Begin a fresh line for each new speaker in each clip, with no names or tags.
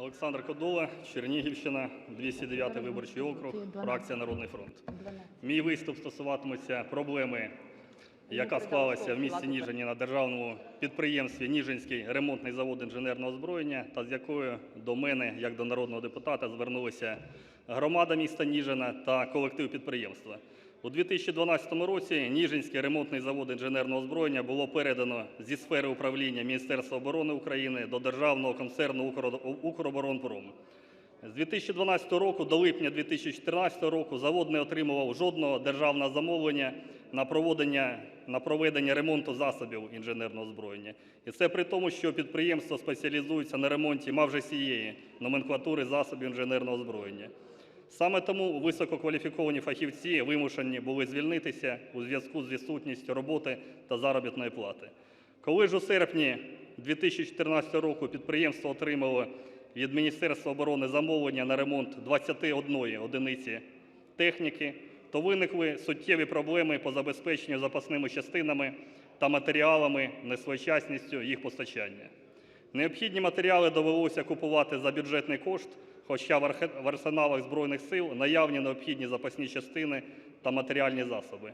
Олександр Кодола, Чернігівщина, 209 виборчий округ, фракція Народний фронт. Мій виступ стосуватиметься проблеми, яка склалася в місті Ніжині на державному підприємстві Ніжинський ремонтний завод інженерного озброєння, та з якою до мене, як до народного депутата, звернулися громада міста Ніжина та колектив підприємства. У 2012 році Ніжинський ремонтний завод інженерного озброєння було передано зі сфери управління Міністерства оборони України до державного концерну «Укро- «Укроборонпром». З 2012 року до липня 2014 року завод не отримував жодного державного замовлення на проведення, на проведення ремонту засобів інженерного озброєння. І це при тому, що підприємство спеціалізується на ремонті майже всієї номенклатури засобів інженерного озброєння. Саме тому висококваліфіковані фахівці вимушені були звільнитися у зв'язку з відсутністю роботи та заробітної плати. Коли ж у серпні 2014 року підприємство отримало від Міністерства оборони замовлення на ремонт 21 одиниці техніки, то виникли суттєві проблеми по забезпеченню запасними частинами та матеріалами, несвоєчасністю їх постачання. Необхідні матеріали довелося купувати за бюджетний кошт, хоча в арсеналах Збройних сил наявні необхідні запасні частини та матеріальні засоби.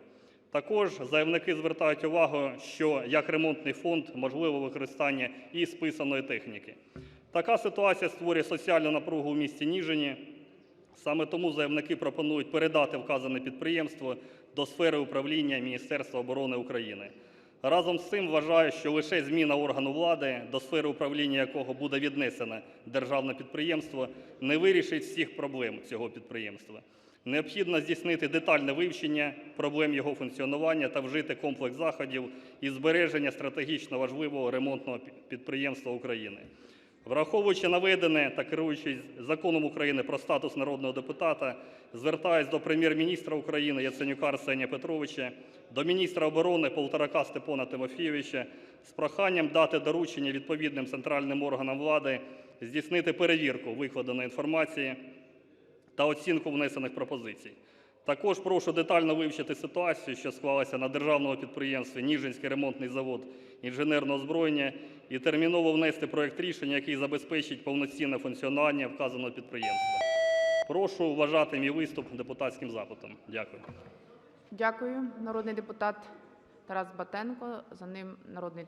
Також заявники звертають увагу, що як ремонтний фонд можливо використання і списаної техніки. Така ситуація створює соціальну напругу у місті Ніжині. Саме тому заявники пропонують передати вказане підприємство до сфери управління Міністерства оборони України. Разом з цим вважаю, що лише зміна органу влади, до сфери управління якого буде віднесено державне підприємство, не вирішить всіх проблем цього підприємства. Необхідно здійснити детальне вивчення проблем його функціонування та вжити комплекс заходів із збереження стратегічно важливого ремонтного підприємства України. Враховуючи наведене та керуючись законом України про статус народного депутата, звертаюсь до прем'єр-міністра України Яценюка Арсенія Петровича, до міністра оборони Полторака Степана Тимофійовича з проханням дати доручення відповідним центральним органам влади здійснити перевірку викладеної інформації та оцінку внесених пропозицій. Також прошу детально вивчити ситуацію, що склалася на державному підприємстві Ніжинський ремонтний завод інженерного озброєння і терміново внести проект рішення, який забезпечить повноцінне функціонування вказаного підприємства. Прошу вважати мій виступ депутатським запитом. Дякую.
Дякую. Народний депутат Тарас Батенко, за ним народний